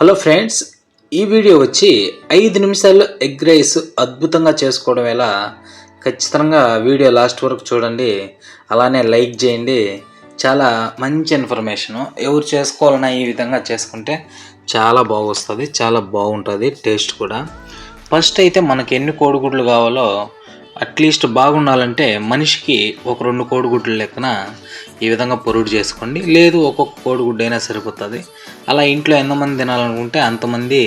Hello friends ఈ video వచ్చి ఐదు నిమిషాల్లో ఎగ్ రైస్ అద్భుతంగా చేసుకోవడం ఎలా? ఖచ్చితంగా వీడియో లాస్ట్ వరకు చూడండి. అలానే లైక్ చేయండి. చాలా మంచి ఇన్ఫర్మేషను. ఎవరు చేసుకోవాలన్నా ఈ విధంగా చేసుకుంటే చాలా బాగొస్తుంది చాలా బాగుంటుంది టేస్ట్ కూడా. ఫస్ట్ అయితే మనకి ఎన్ని కోడిగుడ్లు కావాలో అట్లీస్ట్ బాగుండాలంటే మనిషికి ఒక రెండు కోడిగుడ్లు లెక్కన ఈ విధంగా పొరుడు చేసుకోండి. లేదు ఒక్కొక్క కోడిగుడ్డు అయినా సరిపోతుంది. అలా ఇంట్లో ఎంతమంది తినాలనుకుంటే అంతమంది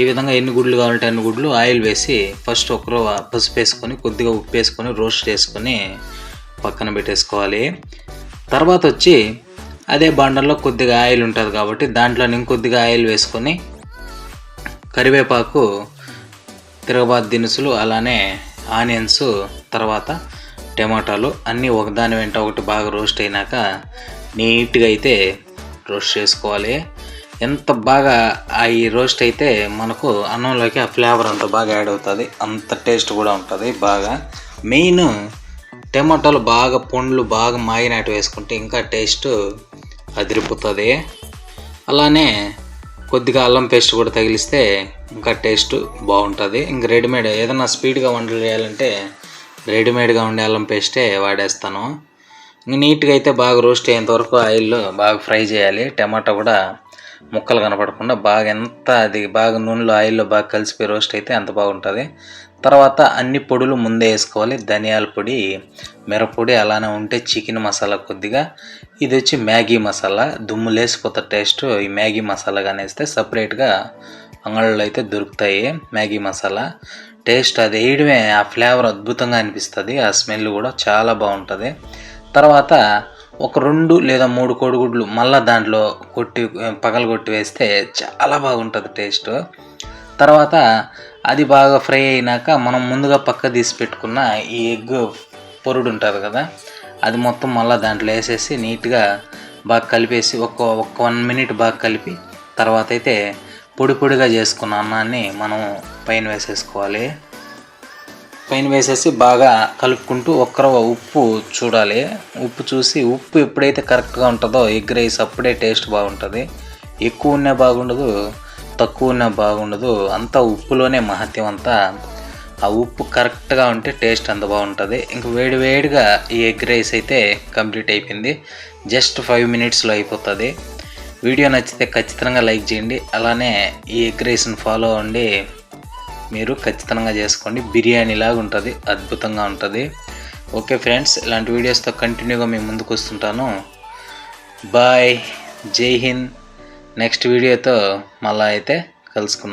ఈ విధంగా ఎన్ని గుడ్లు కావాలంటే అన్ని గుడ్లు ఆయిల్ వేసి ఫస్ట్ ఒకరు పసుపు వేసుకొని కొద్దిగా ఉప్పు వేసుకొని రోస్ట్ చేసుకొని పక్కన పెట్టేసుకోవాలి. తర్వాత వచ్చి అదే బాండల్లో కొద్దిగా ఆయిల్ ఉంటుంది కాబట్టి దాంట్లో ఇంకొద్దిగా ఆయిల్ వేసుకొని కరివేపాకు తిరగబాతు దినుసులు అలానే ఆనియన్స్ తర్వాత టమాటాలు అన్నీ ఒకదాని వెంట ఒకటి బాగా రోస్ట్ అయినాక నీట్గా అయితే రోస్ట్ చేసుకోవాలి. ఎంత బాగా ఆ ఈ రోస్ట్ అయితే మనకు అన్నంలోకి ఆ ఫ్లేవర్ అంత బాగా యాడ్ అవుతుంది. అంత టేస్ట్ కూడా ఉంటుంది బాగా. మెయిన్ టమాటాలు బాగా పండ్లు బాగా మాగినట్టు వేసుకుంటే ఇంకా టేస్ట్ అదిరిపోతుంది. అలానే కొద్దిగా అల్లం పేస్ట్ కూడా తగిలిస్తే ఇంకా టేస్ట్ బాగుంటుంది. ఇంక రెడీమేడ్ ఏదైనా స్పీడ్గా వంటలు చేయాలంటే రెడీమేడ్గా ఉండే అల్లం పేస్టే వాడేస్తాను. ఇంక నీట్గా అయితే బాగా రోస్ట్ అయ్యేంత వరకు ఆయిల్లో బాగా ఫ్రై చేయాలి. టమాటా కూడా ముక్కలు కనపడకుండా బాగా ఎంత అది బాగా నూనెలో ఆయిల్లో బాగా కలిసిపోయి రోస్ట్ అయితే అంత బాగుంటుంది. తర్వాత అన్ని పొడులు ముందే వేసుకోవాలి. ధనియాల పొడి మిరపొడి అలానే ఉంటే చికెన్ మసాలా కొద్దిగా. ఇది వచ్చి మ్యాగీ మసాలా. దుమ్ము లేసిపోతుంది టేస్ట్ ఈ మ్యాగీ మసాలా కానీ వేస్తే సపరేట్గా అంగళ్ళలో అయితే దొరుకుతాయి మ్యాగీ మసాలా. టేస్ట్ అది వేయడమే ఆ ఫ్లేవర్ అద్భుతంగా అనిపిస్తుంది. ఆ స్మెల్ కూడా చాలా బాగుంటుంది. తర్వాత ఒక రెండు లేదా మూడు కోడిగుడ్లు మళ్ళీ దాంట్లో కొట్టి పగలగొట్టి వేస్తే చాలా బాగుంటుంది టేస్ట్. తర్వాత అది బాగా ఫ్రై అయినాక మనం ముందుగా పక్క తీసి పెట్టుకున్న ఈ ఎగ్ పొరుడు ఉంటుంది కదా అది మొత్తం మళ్ళీ దాంట్లో వేసేసి నీట్గా బాగా కలిపేసి ఒక ఒక వన్ మినిట్ బాగా కలిపి తర్వాత అయితే పొడి పొడిగా చేసుకున్న అన్నాన్ని మనం పైన వేసేసుకోవాలి. పైన వేసేసి బాగా కలుపుకుంటూ ఒక్కర ఉప్పు చూడాలి. ఉప్పు చూసి ఉప్పు ఎప్పుడైతే కరెక్ట్గా ఉంటుందో ఎగ్ రైస్ అప్పుడే టేస్ట్ బాగుంటుంది. ఎక్కువ ఉన్నా బాగుండదు. తక్కువ ఉన్నా బాగుండదు అంతా ఉప్పులోనే మహత్యం అంతా. ఆ ఉప్పు కరెక్ట్గా ఉంటే టేస్ట్ అంత బాగుంటుంది. ఇంక వేడి వేడిగా ఈ ఎగ్ రైస్ అయితే కంప్లీట్ అయిపోయింది. జస్ట్ ఫైవ్ మినిట్స్లో అయిపోతుంది. వీడియో నచ్చితే ఖచ్చితంగా లైక్ చేయండి. అలానే ఈ ఎగ్ రైస్ని ఫాలో అవ్వండి. మీరు ఖచ్చితంగా చేసుకోండి. బిర్యానీ లాగా ఉంటుంది అద్భుతంగా ఉంటుంది. ఓకే ఫ్రెండ్స్ ఇలాంటి వీడియోస్తో కంటిన్యూగా మేము ముందుకు వస్తుంటాను. బాయ్ జై హింద్. నెక్స్ట్ వీడియోతో మళ్ళీ అయితే కలుసుకుందాం.